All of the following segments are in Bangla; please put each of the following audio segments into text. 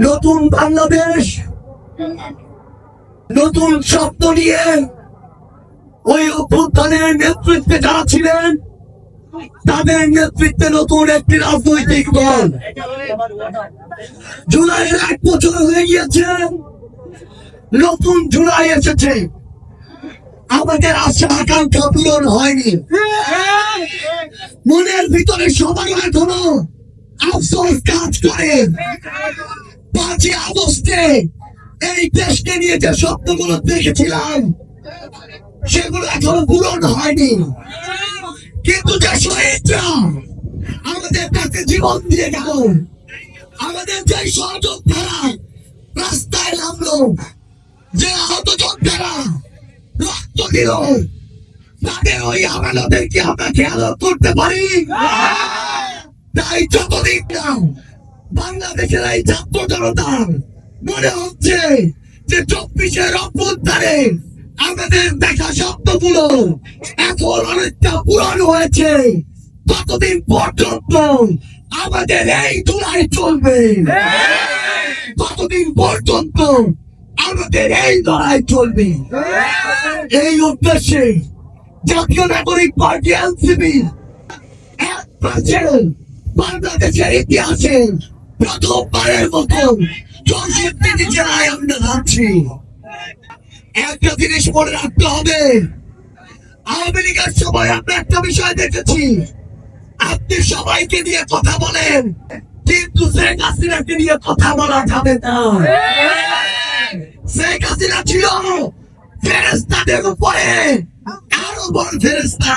নতুন বাংলাদেশ। নতুন নিয়ে ওই অভ্যুত্থানের নেতৃত্বে যারা ছিলেন, তাদের নেতৃত্বে নতুন একটি রাজনৈতিক দল। জুলাইয়ের এক বছর হয়ে গিয়েছে। নতুন জুলাই এসেছে। আমাদের আশা আকাঙ্ক্ষা পূরণ হয়নি। মনের ভিতরে সবার এখনও আফসোস কাজ করে। পাঁচই আগস্টে এই দেশকে নিয়ে যে স্বপ্নগুলো দেখেছিলাম, সেগুলো এখনও পূরণ হয়নি। কিন্তু যে শহীদরা আমাদের কাছে জীবন দিয়ে গেল, আমাদের যে সহযোদ্ধারা রাস্তায় নামলো, যে আহত যোদ্ধারা রক্ত দিল তাদের ওই আমাদেরকে আমরা খেয়াল করতে পারি? তাই যতদিন না বাংলাদেশের এই ছাত্র জনতার মনে হচ্ছে যে চব্বিশের অভ্যুত্থানে আমাদের দেখা স্বপ্নগুলো এখন অনেকটা পূরণ হয়েছে। ততদিন পর্যন্ত আমাদের এই লড়াই চলবে। ততদিন পর্যন্ত আমাদের এই লড়াই চলবে। এই উদ্দেশ্যে জাতীয় নাগরিক পার্টি এনসিপি এক পাশে বাংলাদেশের ইতিহাসে প্রথমবারের মতো চৌষট্টি জেলায় আমরা যাচ্ছি একটা জিনিস মনে রাখতে হবে লীগের সময় আমরা একটা বিষয় দেখেছি। আপনি সবাইকে নিয়ে কথা বলেন, কিন্তু শেখ হাসিনাকে নিয়ে কথা বলা যাবে না। শেখ হাসিনা ছিল ফেরেস্তাদের উপরে। আরও বড় ফেরেস্তা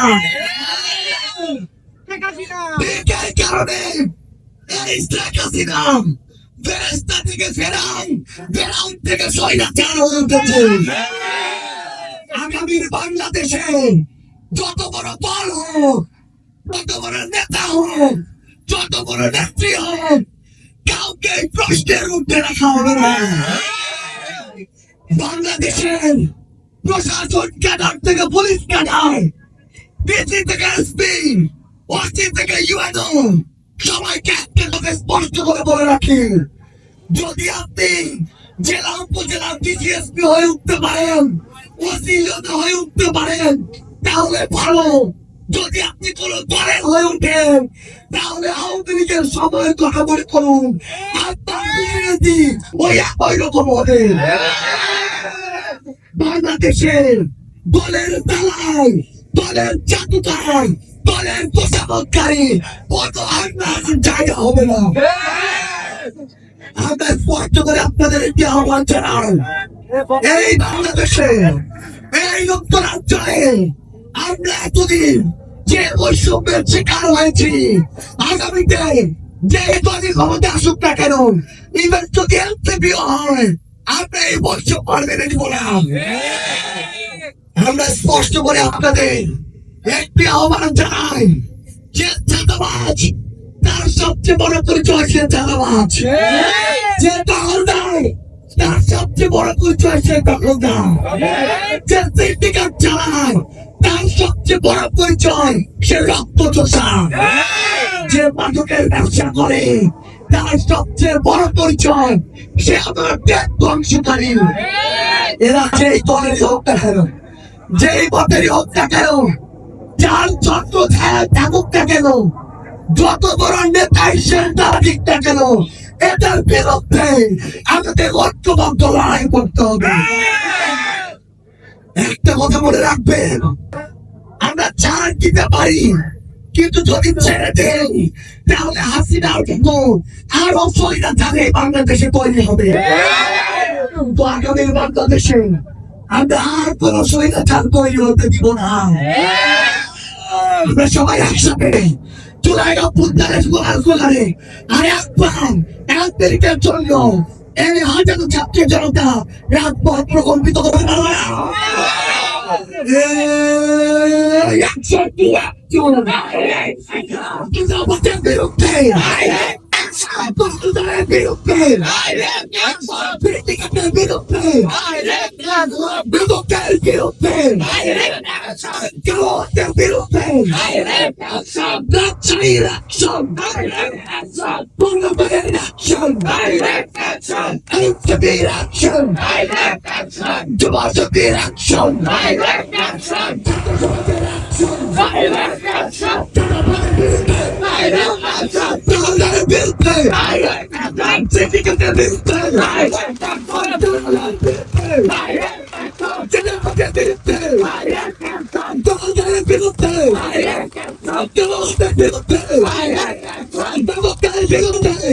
এই কারণে এই হাসিনা ফেরেস্তা থেকে ফেরান ফেরান থেকে স্বৈরাচার হয়ে উঠেছে আগামীর বাংলাদেশে যত বড় দল হোক যত বড় নেতা হোক যত বড় নেত্রী হোক কাউকে প্রশ্নের মধ্যে রাখা হবে না বাংলাদেশের প্রশাসন ক্যাডার থেকে, পুলিশ ক্যাডার ডিসি থেকে এসপি ওসি থেকে ইউএনও, সবাইকে একটা কথা স্পষ্ট করে বলে রাখি, যদি আপনি জেলা উপজেলা ডিসিএসপি হয়ে উঠতে পারেন ওসি হয়ে উঠতে পারেন, তাহলে ভালো। যদি আপনি কোন দলের হয়ে উঠেন, তাহলে আওয়ামী লীগের সময় কথা বলে করুন। আপনার বিরোধী, ওই একই রকম হবে। বাংলাদেশের দলের দালাল দলের জাদুকার দলের প্রশাসনকারী কত আপনার জায়গা হবে না। আমরা স্পষ্ট করে আপনাদের একটি আহ্বান জানাই, এই বাংলাদেশে, এই যুক্তরাজ্যে আমরা এতদিন যে বৈষম্যের শিকার হয়েছি, আগামীতে যে দলই ক্ষমতা আসুক না কেন ইভেন যদি হয় আমরা এই মেনে নিব না আমরা স্পষ্ট করে আপনাদের একটি আহ্বান জানাই যে চাঁদাবাজ তার সবচেয়ে বড় পরিচয় সে চাঁদাবাজ। যে দখলদার তার সবচেয়ে বড় পরিচয় সে দখলদার যে সিন্ডিকেট চালায় তার সবচেয়ে বড় পরিচয় সে রক্ত চোষা। যে মাদকের ব্যবসা করে তার সবচেয়ে বড় পরিচয়, সে আমার দেশ ধ্বংসকারী এরা যেই দলেরই হোক কেন, যেই পথেরই হোক না কেন, যার যত থাকুক না কেন, যত বড় নেতাই সে দিক কেন এটার বিরুদ্ধে আমাদের ঐক্যবদ্ধ লড়াই করতে হবে। একটা কথা মনে রাখবেন, আমরা ছাড় দিতে পারি, কিন্তু যদি ছেড়ে দেই তাহলে হাসিনার কিন্তু আর অসুবিধা থাকে বাংলাদেশে তৈরি হবে। তো বাংলাদেশে আমরা আর কোন তৈরি হতে দিব না। আমরা সবাই একসাথে এক জনতা প্রকম্পিত না। Jackie, doing about it. You know what that little thing? I am inside, but you know that little thing. I am inside, but you know that little thing. I am inside, little thing, little thing. I am outside, go on that little thing. I am outside, not China, son. I am outside, put up in action. I am outside, hate to be in action. I am outside, to be in action. I am outside, to be in action. Hey,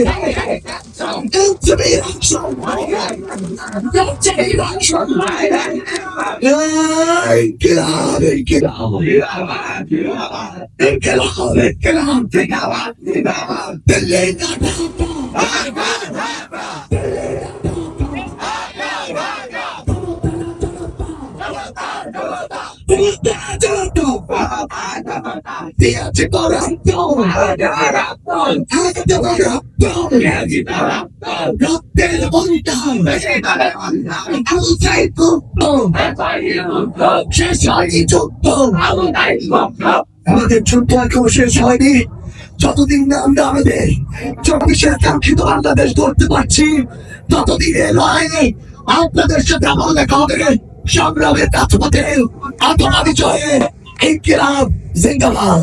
hey, hey. to be someone Don't take on somebody انقلاب انقلاب انقلاب انقلاب আমাদের যুদ্ধ এখনও শেষ হয়নি। যতদিন না আমরা আমাদের চব্বিশের কাঙ্ক্ষিত বাংলাদেশ ধরতে পারছি, ততদিন এ লড়াইয়ে আপনাদের সাথে আমার দেখা হবে। সংগ্রামের রাজপথে আত্মবাদী জয়ে ইনকিলাব জিন্দাবাদ।